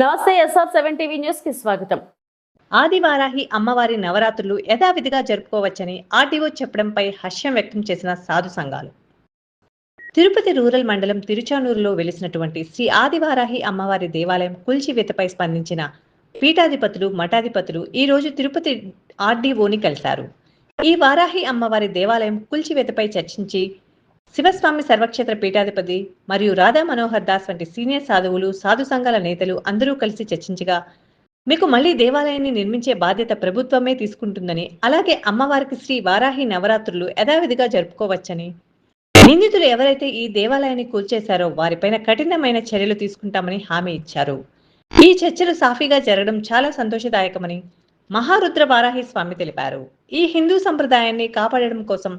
నమస్తే SR seven TV న్యూస్కి స్వాగతం. ఆదివారాహి అమ్మవారి నవరాత్రులు యథావిధిగా జరుపుకోవచ్చని ఆర్టీఓ చెప్పడంపై హర్షం వ్యక్తం చేసిన సాధు సంఘాలు. తిరుపతి రూరల్ మండలం తిరుచానూరులో వెలిసినటువంటి శ్రీ ఆదివారాహి అమ్మవారి దేవాలయం కూల్చివేతపై స్పందించిన పీఠాధిపతులు మఠాధిపతులు ఈ రోజు తిరుపతి ఆర్డీఓని కలిశారు. ఈ వారాహి అమ్మవారి దేవాలయం కూల్చివేతపై చర్చించి శివస్వామి సర్వక్షేత్ర పీఠాధిపతి మరియు రాధా మనోహర్ దాస్ వంటి సీనియర్ సాధువులు సాధు సంఘాల నేతలు అందరూ కలిసి చర్చించగా మీకు మళ్ళీ దేవాలయాన్ని నిర్మించే బాధ్యత ప్రభుత్వమే తీసుకుంటుందని అలాగే అమ్మవారికి శ్రీ వారాహి నవరాత్రులు యథావిధిగా జరుపుకోవచ్చని. నిందితులు ఎవరైతే ఈ దేవాలయాన్ని కూల్చేశారో వారిపైన కఠినమైన చర్యలు తీసుకుంటామని హామీ ఇచ్చారు. ఈ చర్చలు సాఫీగా జరగడం చాలా సంతోషదాయకమని మహారుద్ర వారాహి స్వామి తెలిపారు. ఈ హిందూ సంప్రదాయాన్ని కాపాడడం కోసం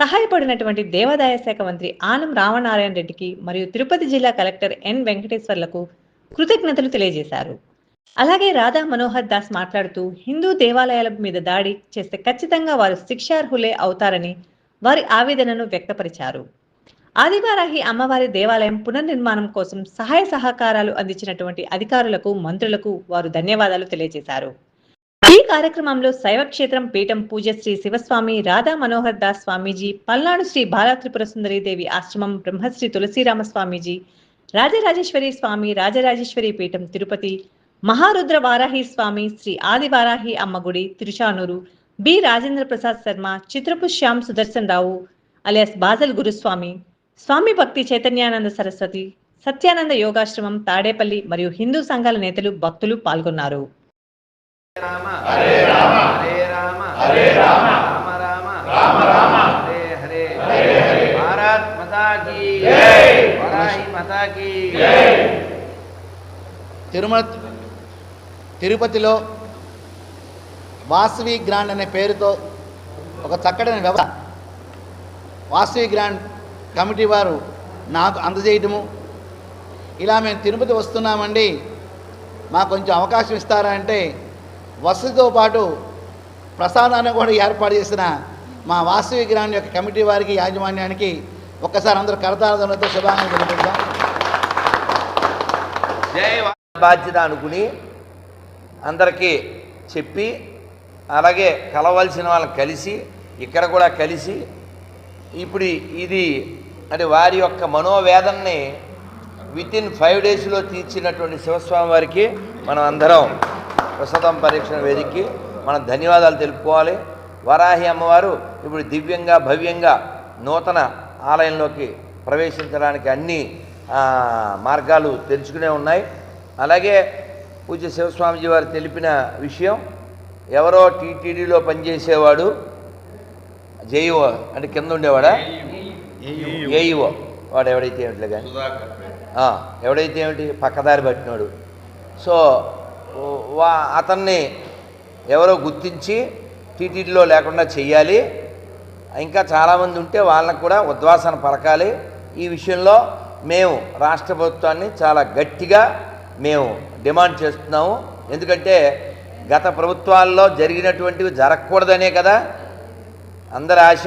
సహాయపడినటువంటి దేవాదాయ శాఖ మంత్రి ఆనం రామనారాయణ రెడ్డికి మరియు తిరుపతి జిల్లా కలెక్టర్ ఎన్ వెంకటేశ్వర్లకు కృతజ్ఞతలు తెలియజేశారు. అలాగే రాధా మనోహర్ దాస్ మాట్లాడుతూ హిందూ దేవాలయాల మీద దాడి చేస్తే ఖచ్చితంగా వారు శిక్షార్హులే అవుతారని వారి ఆవేదనను వ్యక్తపరిచారు. ఆదివారాహి అమ్మవారి దేవాలయం పునర్నిర్మాణం కోసం సహాయ సహకారాలు అందించినటువంటి అధికారులకు మంత్రులకు వారు ధన్యవాదాలు తెలియజేశారు. ఈ కార్యక్రమంలో శైవక్షేత్రం పీఠం పూజ శ్రీ శివస్వామి రాధా మనోహర్ దాస్ స్వామీజీ పల్నాడు శ్రీ బాలా త్రిపుర దేవి ఆశ్రమం బ్రహ్మశ్రీ తులసీరామ స్వామీజీ రాజరాజేశ్వరి స్వామి రాజరాజేశ్వరి పీఠం తిరుపతి మహారుద్ర వారాహి స్వామి శ్రీ ఆది వారాహి అమ్మ గుడి తిరుచానూరు బి రాజేంద్ర ప్రసాద్ శర్మ చిత్రపు శ్యామ్ సుదర్శన్ రావు అలియాస్ బాజల్ గురుస్వామి స్వామి భక్తి చైతన్యానంద సరస్వతి సత్యానంద యోగాశ్రమం తాడేపల్లి మరియు హిందూ సంఘాల నేతలు భక్తులు పాల్గొన్నారు. రామ హరే రామ హరే రామ హరే రామ రామ రామ రామ రామ హరే హరే హరే హరే భారత్ మాతా కీ జై వరాహి మాతా కీ జై తిరుమల తిరుపతిలో వాసవి గ్రాండ్ అనే పేరుతో ఒక చక్కటి వ్యవస్థ. వాసవి గ్రాండ్ కమిటీ వారు నాకు అందజేయటము. ఇలా మేము తిరుపతి వస్తున్నామండి. మాకు కొంచెం అవకాశం ఇస్తారా అంటే వసతితో పాటు ప్రసాదాన్ని కూడా ఏర్పాటు చేసిన మా వాసవి గ్రాండ్ యొక్క కమిటీ వారికి యాజమాన్యానికి ఒక్కసారి అందరూ కరతాళతో శుభాకాంక్షలు తెలుపుతాం బాధ్యత అనుకుని అందరికీ చెప్పి అలాగే కలవలసిన వాళ్ళని కలిసి ఇక్కడ కూడా కలిసి ఇప్పుడు ఇది అంటే వారి యొక్క మనోవేదనని విత్ ఇన్ ఫైవ్ డేస్లో తీర్చినటువంటి శివస్వామి వారికి మనం అందరం ప్రస్తుతం పరీక్షణ వేదికకి మనం ధన్యవాదాలు తెలుపుకోవాలి. వరాహి అమ్మవారు ఇప్పుడు దివ్యంగా భవ్యంగా నూతన ఆలయంలోకి ప్రవేశించడానికి అన్ని మార్గాలు తెరుచుకునే ఉన్నాయి. అలాగే పూజ్య శివస్వామిజీ వారు తెలిపిన విషయం ఎవరో టీటీడీలో పనిచేసేవాడు జేఈఓ అంటే కింద ఉండేవాడా? ఏఈఓ. వాడు ఎవడైతే ఏమిటిలే కానీ ఎవడైతే ఏమిటి? పక్కదారి పట్టినాడు. సో వా అతన్ని ఎవరో గుర్తించి టీటీడీలో లేకుండా చెయ్యాలి. ఇంకా చాలామంది ఉంటే వాళ్ళకు కూడా ఉద్వాసన పలకాలి. ఈ విషయంలో మేము రాష్ట్ర ప్రభుత్వాన్ని చాలా గట్టిగా మేము డిమాండ్ చేస్తున్నాము. ఎందుకంటే గత ప్రభుత్వాల్లో జరిగినటువంటివి జరగకూడదనే కదా. అందరి ఆశ.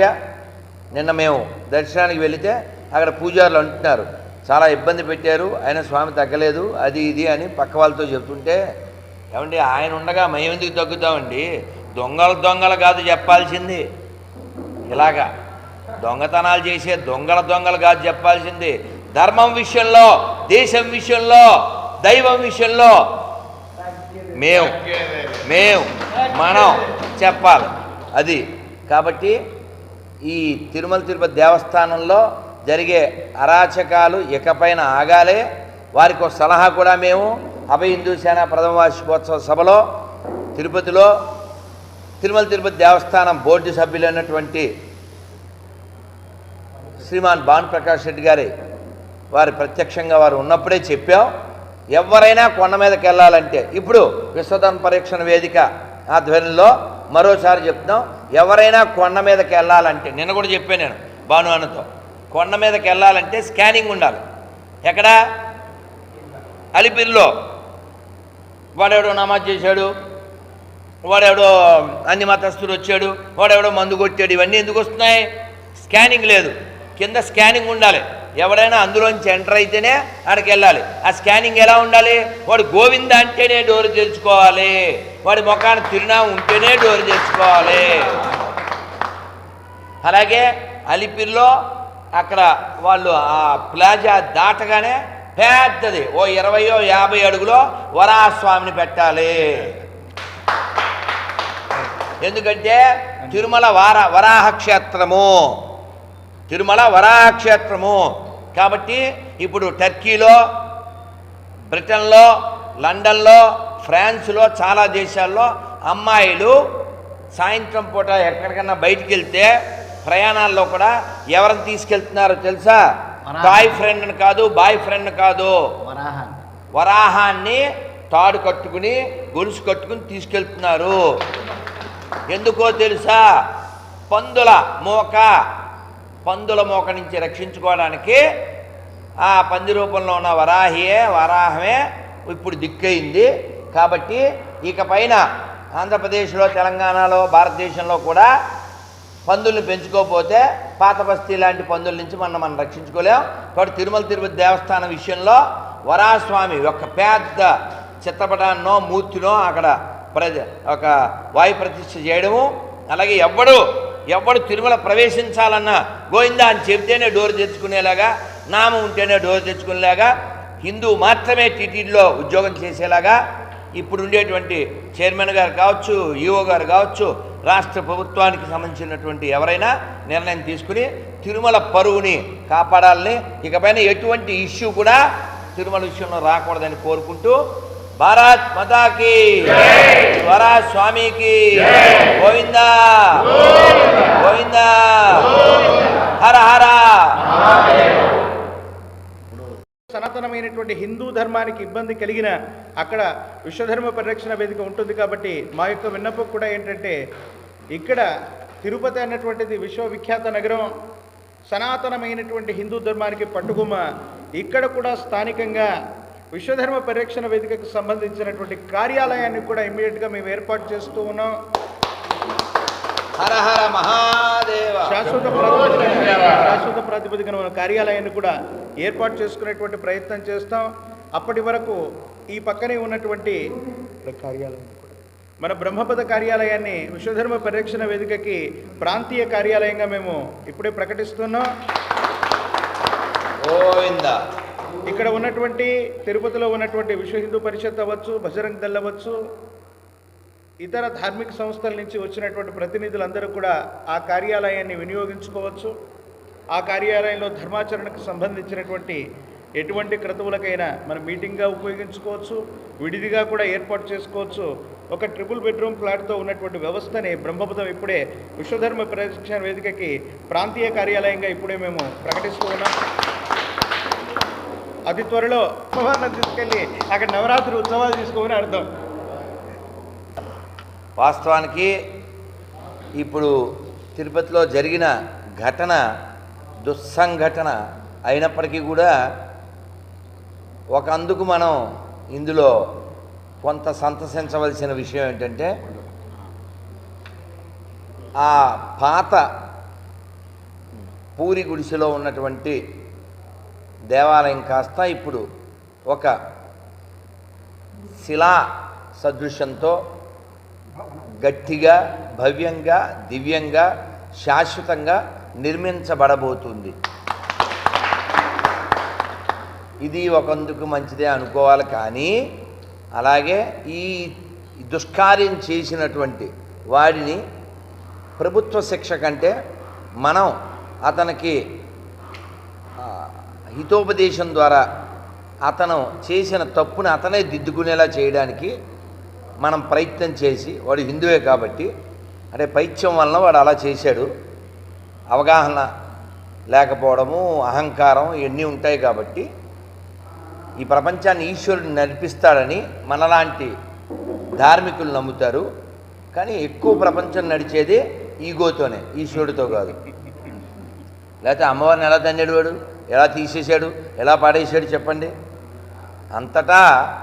నిన్న మేము దర్శనానికి వెళితే అక్కడ పూజారులు అంటున్నారు. చాలా ఇబ్బంది పెట్టారు. ఆయన స్వామి తగ్గలేదు. అది ఇది అని పక్క వాళ్ళతో చెప్తుంటే ఏమండి ఆయన ఉండగా మేము ఎందుకు తగ్గుతామండి? దొంగలు దొంగలు కాదు చెప్పాల్సింది. ఇలాగా దొంగతనాలు చేసే దొంగల దొంగలు కాదు చెప్పాల్సింది. ధర్మం విషయంలో దేశం విషయంలో దైవం విషయంలో మేము మేము మనం చెప్పాలి. అది కాబట్టి ఈ తిరుమల తిరుపతి దేవస్థానంలో జరిగే అరాచకాలు ఇకపైన ఆగాలే. వారికి సలహా కూడా మేము అభయ హిందూ సేన ప్రథమ వార్షికోత్సవ సభలో తిరుపతిలో తిరుమల తిరుపతి దేవస్థానం బోర్డు సభ్యులైనటువంటి శ్రీమాన్ భాను ప్రకాష్ రెడ్డి గారి వారి ప్రత్యక్షంగా వారు ఉన్నప్పుడే చెప్పాం. ఎవరైనా కొండ మీదకి వెళ్ళాలంటే ఇప్పుడు విశ్వధన్ పరీక్షణ వేదిక ఆధ్వర్యంలో మరోసారి చెప్తాం ఎవరైనా కొండ మీదకి వెళ్ళాలంటే నిన్న కూడా చెప్పాను నేను భాను అన్నతో కొండ మీదకి వెళ్ళాలంటే స్కానింగ్ ఉండాలి. ఎక్కడ? అలిపిరిలో. వాడెవడో నమాజ్ చేశాడు వాడెవడో అన్ని మతస్థులు వచ్చాడు వాడెవడో మందు కొట్టాడు ఇవన్నీ ఎందుకు వస్తున్నాయి? స్కానింగ్ లేదు. కింద స్కానింగ్ ఉండాలి. ఎవడైనా అందులోంచి ఎంటర్ అయితేనే ఆడికి వెళ్ళాలి. ఆ స్కానింగ్ ఎలా ఉండాలి? వాడు గోవింద అంటేనే డోర్ తెరుచుకోవాలి. వాడి ముఖాన్ని తిరునామం ఉంటేనే డోర్ తెరుచుకోవాలి. అలాగే అలిపిరిలో అక్కడ వాళ్ళు ఆ ప్లాజా దాటగానే పెద్దది. ఓ ఇరవయో యాభై అడుగులో వరాస్వామిని పెట్టాలి. ఎందుకంటే తిరుమల వార వరాహ క్షేత్రము తిరుమల వరాహ క్షేత్రము కాబట్టి ఇప్పుడు టర్కీలో బ్రిటన్లో లండన్లో ఫ్రాన్స్లో చాలా దేశాల్లో అమ్మాయిలు సాయంత్రం పూట ఎక్కడికన్నా బయటికి వెళ్తే ప్రయాణాల్లో కూడా ఎవరిని తీసుకెళ్తున్నారో తెలుసా? బాయ్ ఫ్రెండ్ని కాదు బాయ్ ఫ్రెండ్ కాదు. వరాహం. వరాహాన్ని తాడు కట్టుకుని గొలుసు కట్టుకుని తీసుకెళ్తున్నారు. ఎందుకో తెలుసా? పందుల మోక పందుల మోక నుంచి రక్షించుకోవడానికి ఆ పంది రూపంలో ఉన్న వరాహియే వరాహమే ఇప్పుడు దిక్కయింది. కాబట్టి ఇక పైన ఆంధ్రప్రదేశ్లో తెలంగాణలో భారతదేశంలో కూడా పందుల్ని పెంచుకోకపోతే పాత బస్తీ లాంటి పందుల నుంచి మనం మనం రక్షించుకోలేం. కాబట్టి తిరుమల తిరుపతి దేవస్థానం విషయంలో వరాస్వామి ఒక పెద్ద చిత్రపటాన్నో మూర్తినో అక్కడ ప్రజ ఒక వాయు ప్రతిష్ఠ చేయడము. అలాగే ఎవ్వడు ఎవ్వడు తిరుమల ప్రవేశించాలన్నా గోవిందా అని చెబితేనే డోర్ తెచ్చుకునేలాగా నామం ఉంటేనే డోర్ తెచ్చుకునేలాగా హిందూ మాత్రమే టీటీడీలో ఉద్యోగం చేసేలాగా ఇప్పుడు ఉండేటువంటి చైర్మన్ గారు కావచ్చు ఈఓ గారు కావచ్చు రాష్ట్ర ప్రభుత్వానికి సంబంధించినటువంటి ఎవరైనా నిర్ణయం తీసుకుని తిరుమల పరువుని కాపాడాలని ఇకపైన ఎటువంటి ఇష్యూ కూడా తిరుమల విషయంలో రాకూడదని కోరుకుంటూ భారత్ మతాకి స్వరా స్వామికి గోవిందా! గోవిందా! హర హర! సనాతనమైనటువంటి హిందూ ధర్మానికి ఇబ్బంది కలిగిన అక్కడ విశ్వధర్మ పరిరక్షణ వేదిక ఉంటుంది కాబట్టి మా యొక్క విన్నపం కూడా ఏంటంటే ఇక్కడ తిరుపతి అన్నటువంటిది విశ్వవిఖ్యాత నగరం సనాతనమైనటువంటి హిందూ ధర్మానికి పట్టుగుమ ఇక్కడ కూడా స్థానికంగా విశ్వధర్మ పరిరక్షణ వేదికకు సంబంధించినటువంటి కార్యాలయాన్ని కూడా ఇమ్మీడియట్గా మేము ఏర్పాటు చేస్తూ ఉన్నాం. శాశ్వత ప్రాతిపదికన శాశ్వత ప్రాతిపదికన కార్యాలయాన్ని కూడా ఏర్పాటు చేసుకునేటువంటి ప్రయత్నం చేస్తాం. అప్పటి వరకు ఈ పక్కనే ఉన్నటువంటి కార్యాలయం. మన బ్రహ్మపద కార్యాలయాన్ని విశ్వధర్మ పరిరక్షణ వేదికకి ప్రాంతీయ కార్యాలయంగా మేము ఇప్పుడే ప్రకటిస్తున్నాం. గోవిందా. ఇక్కడ ఉన్నటువంటి తిరుపతిలో ఉన్నటువంటి విశ్వ హిందూ పరిషత్ అవ్వచ్చు బజరంగ్ దళ్ అవ్వచ్చు ఇతర ధార్మిక సంస్థల నుంచి వచ్చినటువంటి ప్రతినిధులందరూ కూడా ఆ కార్యాలయాన్ని వినియోగించుకోవచ్చు. ఆ కార్యాలయంలో ధర్మాచరణకు సంబంధించినటువంటి ఎటువంటి క్రతువులకైనా మనం మీటింగ్గా ఉపయోగించుకోవచ్చు విడిదిగా కూడా ఏర్పాటు చేసుకోవచ్చు. ఒక ట్రిపుల్ బెడ్రూమ్ ఫ్లాట్తో ఉన్నటువంటి వ్యవస్థని బ్రహ్మపుతం ఇప్పుడే విశ్వధర్మ పరిరక్షణ వేదికకి ప్రాంతీయ కార్యాలయంగా ఇప్పుడే మేము ప్రకటిస్తూ ఉన్నాం. అతి త్వరలో అమ్మవారిని తీసుకెళ్ళి అక్కడ నవరాత్రి ఉత్సవాలు తీసుకోమని అర్థం. వాస్తవానికి ఇప్పుడు తిరుపతిలో జరిగిన ఘటన దుస్సంఘటన అయినప్పటికీ కూడా ఒక అందుకు మనం ఇందులో కొంత సంతసించవలసిన విషయం ఏంటంటే ఆ పాత పూరి గుడిసెలో ఉన్నటువంటి దేవాలయం కాస్త ఇప్పుడు ఒక శిలా సదృశ్యంతో గట్టిగా భవ్యంగా దివ్యంగా శాశ్వతంగా నిర్మించబడబోతుంది. ఇది ఒకందుకు మంచిదే అనుకోవాలి కానీ అలాగే ఈ దుష్కార్యం చేసినటువంటి వాడిని ప్రభుత్వ శిక్ష కంటే మనం అతనికి హితోపదేశం ద్వారా అతను చేసిన తప్పుని అతనే దిద్దుకునేలా చేయడానికి మనం ప్రయత్నం చేసి వాడు హిందువే కాబట్టి అంటే పైత్యం వలన వాడు అలా చేశాడు. అవగాహన లేకపోవడము అహంకారం ఇవన్నీ ఉంటాయి కాబట్టి ఈ ప్రపంచాన్ని ఈశ్వరుడు నడిపిస్తాడని మనలాంటి ధార్మికులు నమ్ముతారు. కానీ ఎక్కువ ప్రపంచం నడిచేది ఈగోతోనే ఈశ్వరుడితో కాదు. లేకపోతే అమ్మవారిని ఎలా తండాడు వాడు? ఎలా తీసేశాడు? ఎలా పాడేశాడు చెప్పండి? అంతటా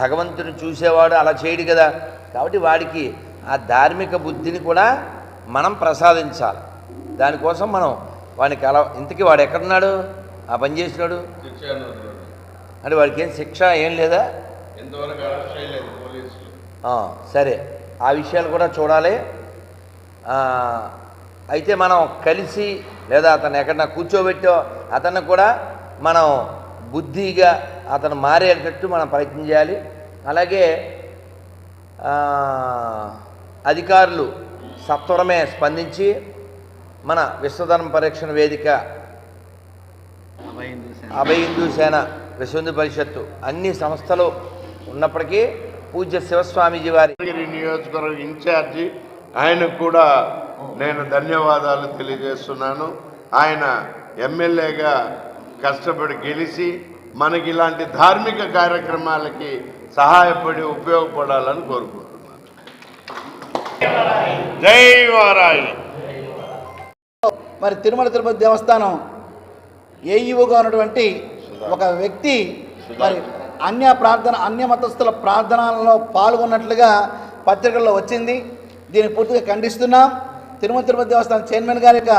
భగవంతుని చూసేవాడు అలా చేయడు కదా. కాబట్టి వాడికి ఆ ధార్మిక బుద్ధిని కూడా మనం ప్రసాదించాలి. దానికోసం మనం వాడికి అలా ఇంతకీ వాడు ఎక్కడున్నాడు? ఆ పని చేసినాడు? అంటే వాడికి ఏం శిక్ష ఏం లేదా? సరే. ఆ విషయాలు కూడా చూడాలి. అయితే మనం కలిసి లేదా అతను ఎక్కడన్నా కూర్చోబెట్టో అతన్ని కూడా మనం బుద్ధిగా అతను మారేటట్టు మనం ప్రయత్నం చేయాలి. అలాగే అధికారులు సత్వరమే స్పందించి మన విశ్వధర్మ పరీక్షణ వేదిక. అభయ హిందూ సేన విశ్వ హిందూ పరిషత్తు అన్ని సంస్థలు ఉన్నప్పటికీ పూజ్య శివస్వామీజీ వారి నియోజకవర్గ ఇన్ఛార్జి ఆయనకు కూడా నేను ధన్యవాదాలు తెలియజేస్తున్నాను. ఆయన ఎమ్మెల్యేగా కష్టపడి గెలిచి మనకి ఇలాంటి ధార్మిక కార్యక్రమాలకి సహాయపడి ఉపయోగపడాలని కోరుకుంటున్నాను. జై వారాయి మరి తిరుమల తిరుపతి దేవస్థానం ఏఈఓగా ఉన్నటువంటి ఒక వ్యక్తి మరి అన్య ప్రార్థన అన్య మతస్థుల ప్రార్థనలలో పాల్గొన్నట్లుగా పత్రికల్లో వచ్చింది. దీన్ని పూర్తిగా ఖండిస్తున్నాం. తిరుమల తిరుపతి దేవస్థానం చైర్మన్ గారి యొక్క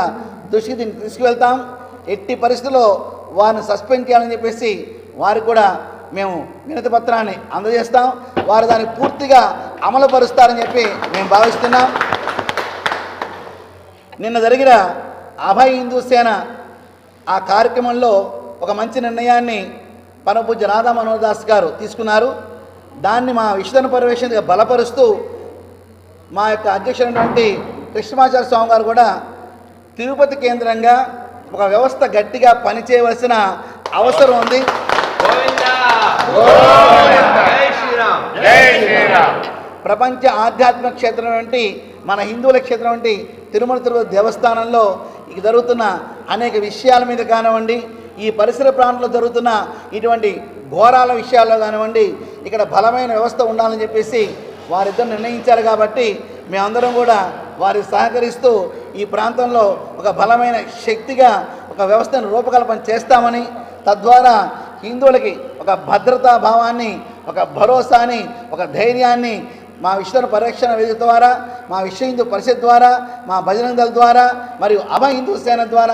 దృష్టికి దీన్ని తీసుకువెళ్తాం. ఎట్టి పరిస్థితుల్లో వారిని సస్పెండ్ చేయాలని చెప్పేసి వారికి కూడా మేము వినతి పత్రాన్ని అందజేస్తాం. వారు దాన్ని పూర్తిగా అమలు పరుస్తారని చెప్పి మేము భావిస్తున్నాం. నిన్న జరిగిన అభయ హిందూ సేన ఆ కార్యక్రమంలో ఒక మంచి నిర్ణయాన్ని పరమపూజ్య రాధా మనోహర్ దాస్ గారు తీసుకున్నారు. దాన్ని మా విషదన పర్యవేక్షణగా బలపరుస్తూ మా యొక్క అధ్యక్షుడైనటువంటి కృష్ణమాచార్య స్వామి గారు కూడా తిరుపతి కేంద్రంగా ఒక వ్యవస్థ గట్టిగా పనిచేయవలసిన అవసరం ఉంది. ప్రపంచ ఆధ్యాత్మిక క్షేత్రం వంటి మన హిందువుల క్షేత్రం వంటి తిరుమల తిరుపతి దేవస్థానంలో ఇక జరుగుతున్న అనేక విషయాల మీద కానివ్వండి ఈ పరిసర ప్రాంతంలో జరుగుతున్న ఇటువంటి ఘోరాల విషయాల్లో కానివ్వండి ఇక్కడ బలమైన వ్యవస్థ ఉండాలని చెప్పేసి వారిద్దరు నిర్ణయించారు కాబట్టి మేమందరం కూడా వారి సహకరిస్తూ ఈ ప్రాంతంలో ఒక బలమైన శక్తిగా ఒక వ్యవస్థను రూపకల్పన చేస్తామని తద్వారా హిందువులకి ఒక భద్రతా భావాన్ని ఒక భరోసాని ఒక ధైర్యాన్ని మా విశ్వ పరిరక్షణ వేదిక ద్వారా మా విశ్వ హిందూ పరిషత్ ద్వారా మా భజన దళ ద్వారా మరియు అభ హిందూ సేన ద్వారా